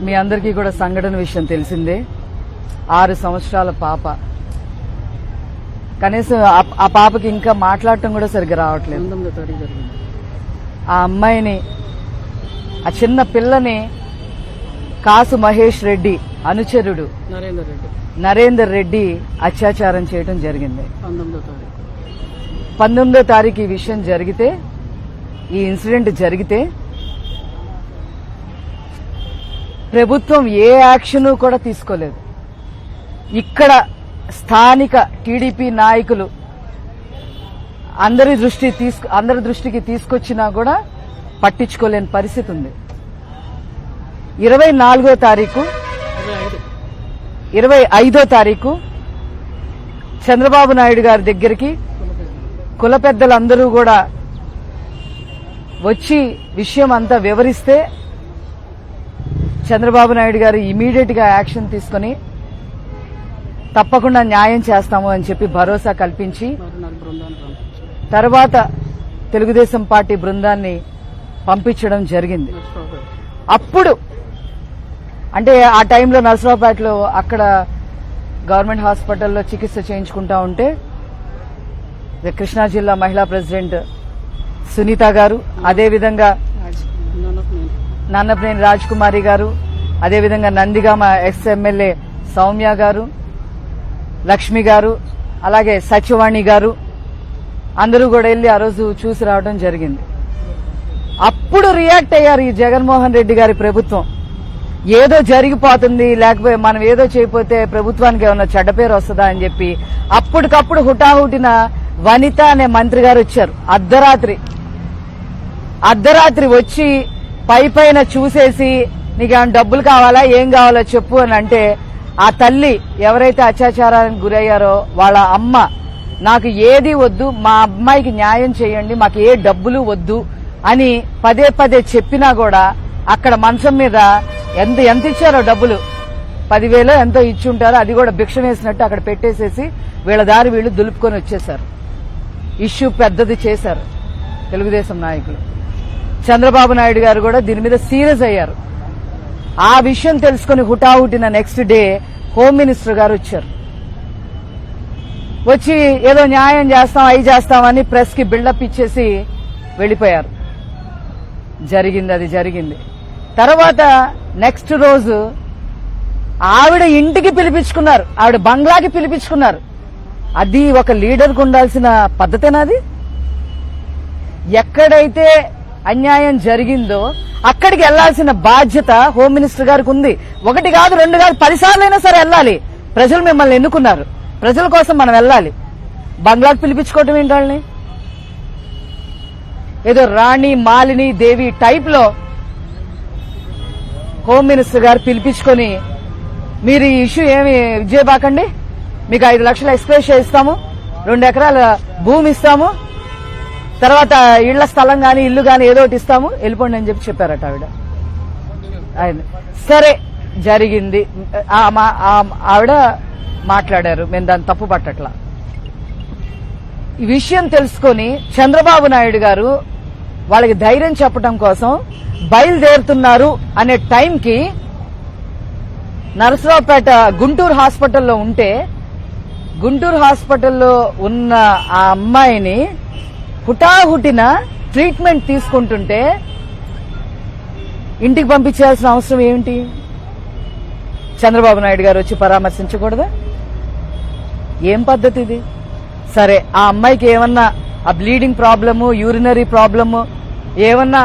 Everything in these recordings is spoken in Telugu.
మీ అందరికీ కూడా సంఘటన విషయం తెలిసిందే. ఆరు సంవత్సరాల పాప. కనీసం ఆ- పాపకి ఇంకా మాట్లాడటం కూడా సరిగ్గా రావట్లేదు. ఆ అమ్మాయిని ఆ చిన్న పిల్లని కాసు మహేష్ రెడ్డి అనుచరుడు నరేందర్ రెడ్డి. అత్యాచారం చేయడం జరిగింది. పంతొమ్మిదో తారీఖు ఈ విషయం జరిగితే ఈ ఇన్సిడెంట్ జరిగితే ప్రభుత్వం ఏ యాక్షన్ కూడా తీసుకోలేదు. ఇక్కడ స్థానిక టీడీపీ నాయకులు అందరి దృష్టి తీసుకు అందరి దృష్టికి తీసుకొచ్చినా కూడా పట్టించుకోలేని పరిస్థితి ఉంది. ఇరవై నాలుగో తారీఖు ఇరవై ఇరవై ఐదో తారీఖు చంద్రబాబు నాయుడు గారి దగ్గరికి కుల పెద్దలందరూ కూడా వచ్చి విషయం అంతా వివరిస్తే చంద్రబాబు నాయుడు గారు ఇమీడియట్గా యాక్షన్ తీసుకుని తప్పకుండా న్యాయం చేస్తాము అని చెప్పి భరోసా కల్పించి తర్వాత తెలుగుదేశం పార్టీ బృందాన్ని పంపించడం జరిగింది. అప్పుడు అంటే ఆ టైంలో నరసరావుపేటలో అక్కడ గవర్నమెంట్ హాస్పిటల్లో చికిత్స చేయించుకుంటా ఉంటే కృష్ణా జిల్లా మహిళా ప్రెసిడెంట్ సునీత గారు అదేవిధంగా నన్నపనేని రాజ్ కుమారి గారు అదేవిధంగా నందిగామ ఎక్స్ ఎమ్మెల్యే సౌమ్య గారు లక్ష్మి గారు అలాగే సత్యవాణి గారు అందరూ కూడా వెళ్ళి ఆ రోజు చూసి రావడం జరిగింది. అప్పుడు రియాక్ట్ అయ్యారు ఈ జగన్మోహన్ రెడ్డి గారి ప్రభుత్వం. ఏదో జరిగిపోతుంది లేకపోతే మనం ఏదో చేయకపోతే ప్రభుత్వానికి ఏమన్నా చెడ్డ పేరు వస్తుందా అని చెప్పి అప్పటికప్పుడు హుటాహుటిన వనిత అనే మంత్రి గారు వచ్చారు. అర్ధరాత్రి. అర్ధరాత్రి వచ్చి పై పైన చూసేసి నీకు ఏమైనా డబ్బులు కావాలా ఏం కావాలో చెప్పు అని అంటే ఆ తల్లి ఎవరైతే అత్యాచారానికి గురయ్యారో వాళ్ళ అమ్మ నాకు ఏది వద్దు మా అమ్మాయికి న్యాయం చేయండి మాకు ఏ డబ్బులు వద్దు అని పదే పదే చెప్పినా కూడా అక్కడ మంచం మీద ఎంత ఎంత ఇచ్చారో డబ్బులు? పదివేలో ఎంతో ఇచ్చి ఉంటారో అది కూడా భిక్ష వేసినట్టు అక్కడ పెట్టేసేసి వీళ్ళ దారి వీళ్ళు దులుపుకొని వచ్చేశారు. ఇష్యూ పెద్దది చేశారు తెలుగుదేశం నాయకులు. చంద్రబాబు నాయుడు గారు కూడా దీని మీద సీరియస్ అయ్యారు. ఆ విషయం తెలుసుకుని హుటాహుటిన నెక్స్ట్ డే హోమ్ మినిస్టర్ గారు వచ్చారు. వచ్చి ఏదో న్యాయం చేస్తాం అయి చేస్తామని ప్రెస్కి బిల్డప్ ఇచ్చేసి వెళ్ళిపోయారు జరిగింది అది జరిగింది. తర్వాత నెక్స్ట్ రోజు ఆవిడ ఇంటికి పిలిపించుకున్నారు ఆవిడ బంగ్లాకి పిలిపించుకున్నారు. అది ఒక లీడర్కు ఉండాల్సిన పద్ధతేనా అది? ఎక్కడైతే అన్యాయం జరిగిందో అక్కడికి వెళ్ళాల్సిన బాధ్యత హోమ్ మినిస్టర్ గారికి ఉంది. ఒకటి కాదు రెండు కాదు పదిసార్లైనా సరే వెళ్ళాలి. ప్రజలు మిమ్మల్ని ఎన్నుకున్నారు. ప్రజల కోసం మనం వెళ్ళాలి. బంగ్లాకు పిలిపించుకోవటం ఏంటి వాళ్ళని? ఏదో రాణి మాలిని దేవి టైప్లో హోమ్ మినిస్టర్ గారు పిలిపించుకొని మీరు ఈ ఇష్యూ ఏమి విజయబాకండి? మీకు ఐదు లక్షల ఎక్స్ప్రెస్ ఇస్తాము రెండు ఎకరాల భూమి ఇస్తాము. తర్వాత ఇళ్ళ స్థలం గాని ఇల్లు గాని ఏదో ఒకటి ఇస్తాము వెళ్ళిపోండి అని చెప్పి చెప్పారట ఆవిడ. ఆయన సరే జరిగింది. ఆ మా- ఆవిడ మాట్లాడారు మేము దాన్ని తప్పు పట్టట్లా. ఈ విషయం తెలుసుకొని చంద్రబాబు నాయుడు గారు వాళ్ళకి ధైర్యం చెప్పడం కోసం బయలుదేరుతున్నారు అనే టైంకి నరసరావుపేట గుంటూరు హాస్పిటల్లో ఉంటే గుంటూరు హాస్పిటల్లో ఉన్న ఆ అమ్మాయిని హుటాహుటిన ట్రీట్మెంట్ తీసుకుంటుంటే ఇంటికి పంపించాల్సిన అవసరం ఏమిటి? చంద్రబాబు నాయుడు గారు వచ్చి పరామర్శించకూడదా? ఏం పద్ధతి ఇది? సరే ఆ అమ్మాయికి ఏమన్నా ఆ బ్లీడింగ్ ప్రాబ్లము యూరినరీ ప్రాబ్లము ఏమన్నా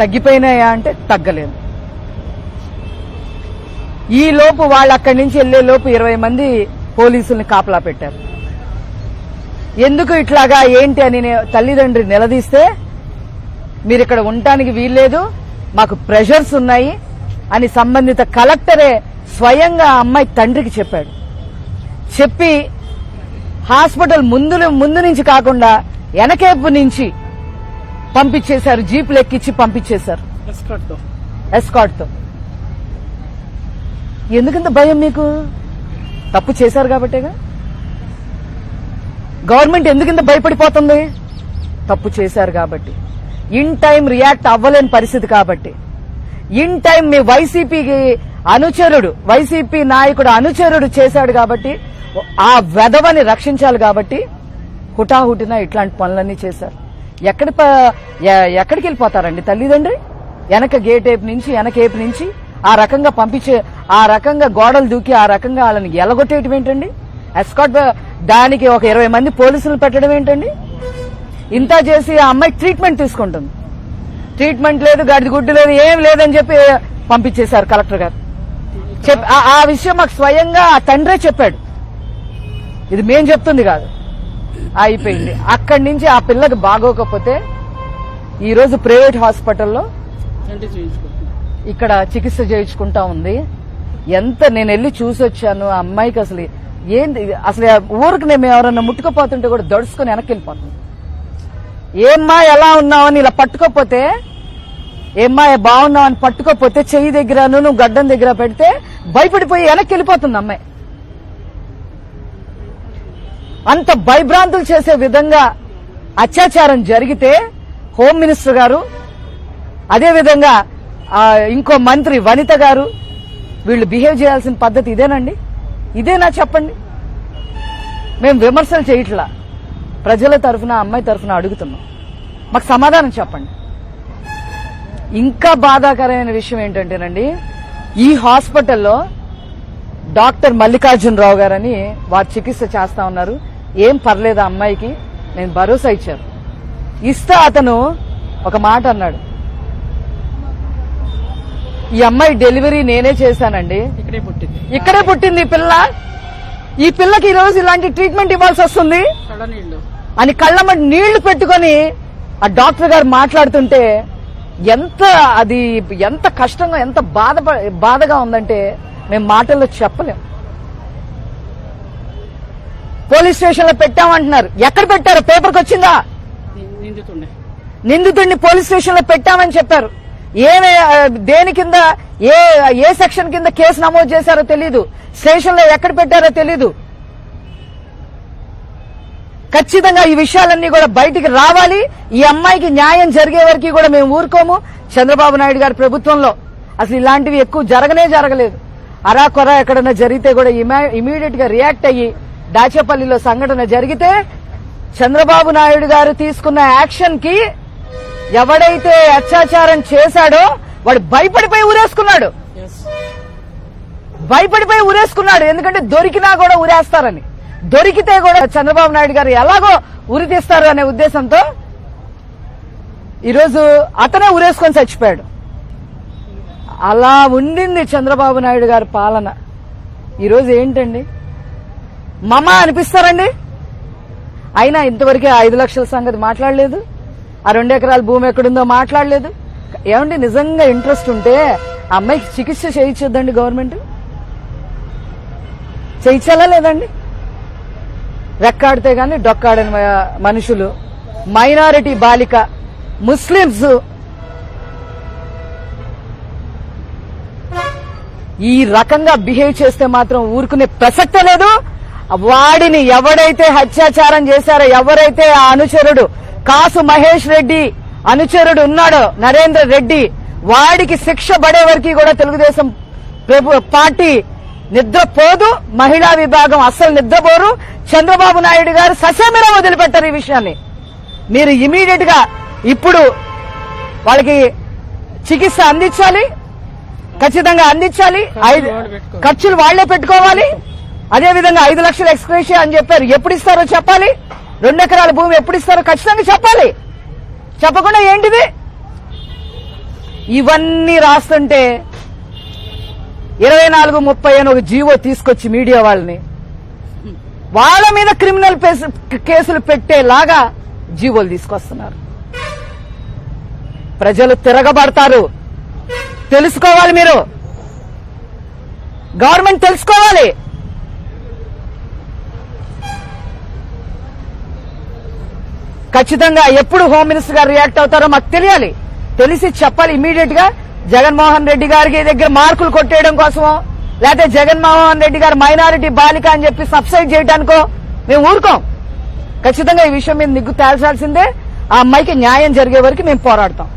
తగ్గిపోయినాయా అంటే తగ్గలేదు. ఈ లోపు వాళ్ళు అక్కడి నుంచి వెళ్ళే లోపు ఇరవై మంది పోలీసుల్ని కాపలా పెట్టారు. ఎందుకు ఇట్లాగా ఏంటి అని తల్లిదండ్రి నిలదీస్తే మీరు ఇక్కడ ఉండటానికి వీల్లేదు మాకు ప్రెషర్స్ ఉన్నాయి అని సంబంధిత కలెక్టరే స్వయంగా అమ్మాయి తండ్రికి చెప్పాడు. చెప్పి హాస్పిటల్ ముందు ముందు నుంచి కాకుండా వెనకేపు నుంచి పంపించేశారు జీపులు ఎక్కించి పంపించేశారు. ఎస్కాట్తో ఎందుకంత భయం మీకు? తప్పు చేశారు కాబట్టేగా గవర్నమెంట్ ఎందుకింత భయపడిపోతుంది? తప్పు చేశారు కాబట్టి. ఇన్ టైం రియాక్ట్ అవ్వలేని పరిస్థితి కాబట్టి. ఇన్ టైం మీ వైసీపీకి అనుచరుడు వైసీపీ నాయకుడు అనుచరుడు చేశాడు కాబట్టి ఆ వెధవని రక్షించాలి కాబట్టి హుటాహుటిన ఇట్లాంటి పనులన్నీ చేశారు. ఎక్కడి ఎక్కడికి వెళ్ళిపోతారండి తల్లిదండ్రి? వెనక గేట్ వైపు నుంచి వెనక వైపు నుంచి ఆ రకంగా పంపించే ఆ రకంగా గోడలు దూకి ఆ రకంగా వాళ్ళని ఎలగొట్టేయటం ఏంటండి ఎస్కాట్ దానికి ఒక ఇరవై మంది పోలీసులు పెట్టడం ఏంటండి? ఇంత చేసి ఆ అమ్మాయికి ట్రీట్మెంట్ తీసుకుంటుంది. ట్రీట్మెంట్ లేదు గడిది గుడ్డు లేదు ఏం లేదని చెప్పి పంపించేశారు కలెక్టర్ గారు. చెప్ ఆ- విషయం మాకు స్వయంగా ఆ తండ్రే చెప్పాడు. ఇది మేం చెప్తుంది కాదు. అయిపోయింది. అక్కడి నుంచి ఆ పిల్లకి బాగోకపోతే ఈ రోజు ప్రైవేట్ హాస్పిటల్లో ఇక్కడ చికిత్స చేయించుకుంటా ఉంది. ఎంత నేను వెళ్ళి చూసి వచ్చాను ఆ అమ్మాయికి అసలు ఏంది అసలు ఊరికి నేను ఎవరన్నా ముట్టుకుపోతుంటే కూడా దడుచుకొని వెనక్కి వెళ్ళిపోతుంది ఏమ్మా ఎలా ఉన్నావని ఇలా పట్టుకోపోతే ఏమ్మా బాగున్నావు అని పట్టుకోపోతే చెయ్యి దగ్గరను నువ్వు గడ్డం దగ్గర పెడితే భయపడిపోయి వెనక్కి వెళ్ళిపోతుంది అమ్మాయి. అంత భయభ్రాంతులు చేసే విధంగా అత్యాచారం జరిగితే హోమ్ మినిస్టర్ గారు అదే విధంగా ఇంకో మంత్రి వనిత గారు వీళ్ళు బిహేవ్ చేయాల్సిన పద్ధతి ఇదేనండి? ఇదేనా చెప్పండి? మేము విమర్శలు చేయట్లా. ప్రజల తరఫున అమ్మాయి తరఫున అడుగుతున్నాం. మాకు సమాధానం చెప్పండి. ఇంకా బాధాకరమైన విషయం ఏంటంటేనండి ఈ హాస్పిటల్లో డాక్టర్ మల్లికార్జునరావు గారని వారు చికిత్స చేస్తా ఉన్నారు. ఏం పర్లేదు ఆ అమ్మాయికి నేను భరోసా ఇచ్చారు ఇస్తే అతను ఒక మాట అన్నాడు. ఈ అమ్మాయి డెలివరీ నేనే చేశానండి. ఇక్కడే పుట్టింది. ఇక్కడే పుట్టింది ఈ పిల్ల. ఈ పిల్లకి ఈ రోజు ఇలాంటి ట్రీట్మెంట్ ఇవ్వాల్సి వస్తుంది. అని కళ్ళమ్మటి నీళ్ళు పెట్టుకొని ఆ డాక్టర్ గారు మాట్లాడుతుంటే ఎంత అది ఎంత కష్టంగా ఎంత బాధ బాధగా ఉందంటే మేము మాటల్లో చెప్పలేం. పోలీస్ స్టేషన్లో పెట్టామంటున్నారు. ఎక్కడ పెట్టారు? పేపర్కి వచ్చిందా? నిందితుడిని పోలీస్ స్టేషన్లో పెట్టామని చెప్పారు. ఏమే దేని కింద ఏ ఏ సెక్షన్ కింద కేసు నమోదు చేశారో తెలీదు. స్టేషన్లో ఎక్కడ పెట్టారో తెలీదు. ఖచ్చితంగా ఈ విషయాలన్నీ కూడా బయటికి రావాలి. ఈ అమ్మాయికి న్యాయం జరిగే వరకు కూడా మేము ఊరుకోము. చంద్రబాబు నాయుడు గారి ప్రభుత్వంలో అసలు ఇలాంటివి ఎక్కువ జరగనే జరగలేదు. అరా కొర ఎక్కడన్నా జరిగితే కూడా ఇమీడియట్గా రియాక్ట్ అయ్యి దాచేపల్లిలో సంఘటన జరిగితే చంద్రబాబు నాయుడు గారు తీసుకున్న యాక్షన్కి ఎవడైతే అత్యాచారం చేశాడో వాడు భయపడిపోయి ఊరేసుకున్నాడు. భయపడిపోయి ఊరేసుకున్నాడు. ఎందుకంటే దొరికినా కూడా ఊరేస్తారని. దొరికితే కూడా చంద్రబాబు నాయుడు గారు ఎలాగో ఉరి తీస్తారు అనే ఉద్దేశంతో ఈరోజు అతనే ఊరేసుకొని చచ్చిపోయాడు. అలా ఉండింది చంద్రబాబు నాయుడు గారి పాలన. ఈరోజు ఏంటండి? మమ అనిపిస్తారండి? అయినా ఇంతవరకే ఐదు లక్షల సంగతి మాట్లాడలేదు. ఆ రెండు ఎకరాల భూమి ఎక్కడుందో మాట్లాడలేదు. ఏమండి నిజంగా ఇంట్రెస్ట్ ఉంటే అమ్మాయికి చికిత్స చేయించొద్దండి గవర్నమెంట్? చేయించాలా లేదండి? రెక్కాడితే గాని డొక్కాడని మనుషులు. మైనారిటీ బాలిక. ముస్లింస్ ఈ రకంగా బిహేవ్ చేస్తే మాత్రం ఊరుకునే ప్రసక్తే లేదు. వాడిని ఎవడైతే అత్యాచారం చేశారో ఎవరైతే ఆ అనుచరుడు కాసు మహేష్ రెడ్డి అనుచరుడు ఉన్నాడు నరేంద్ర రెడ్డి. వాడికి శిక్ష పడే వరకు కూడా తెలుగుదేశం పార్టీ నిద్రపోదు మహిళా విభాగం అస్సలు నిద్రపోరు. చంద్రబాబు నాయుడు గారు ససేమిరా వదిలిపెట్టారు ఈ విషయాన్ని. మీరు ఇమీడియట్గా ఇప్పుడు వాళ్ళకి చికిత్స అందించాలి ఖచ్చితంగా అందించాలి ఐదు ఖర్చులు వాళ్ళే పెట్టుకోవాలి. అదే విధంగా ఐదు లక్షల ఎక్స్క్రేషియా అని చెప్పారు ఎప్పుడు ఇస్తారో చెప్పాలి. రెండు ఎకరాల భూమి ఎప్పుడు ఇస్తారో ఖచ్చితంగా చెప్పాలి. చెప్పకుండా ఏంటిది? ఇవన్నీ రాస్తుంటే ఇరవై నాలుగు ముప్పై అని ఒక జీవో తీసుకొచ్చి మీడియా వాళ్ళని. వాళ్ళ మీద క్రిమినల్ కేసులు పెట్టేలాగా జీవోలు తీసుకొస్తున్నారు. ప్రజలు తిరగబడతారు. తెలుసుకోవాలి మీరు. గవర్నమెంట్ తెలుసుకోవాలి. ఖచ్చితంగా ఎప్పుడు హోమ్ మినిస్టర్ గారు రియాక్ట్ అవుతారో మాకు తెలియాలి. తెలిసి చెప్పాలి ఇమీడియట్గా. జగన్మోహన్ రెడ్డి గారికి దగ్గర మార్కులు కొట్టేయడం కోసమో లేకపోతే జగన్మోహన్ రెడ్డి గారు మైనారిటీ బాలిక అని చెప్పి సబ్సైడ్ చేయడానికో మేము ఊరుకోం. ఖచ్చితంగా ఈ విషయం మీద నిగ్గు తేల్చాల్సిందే. ఆ అమ్మాయికి న్యాయం జరిగే వరకు మేము పోరాడతాం.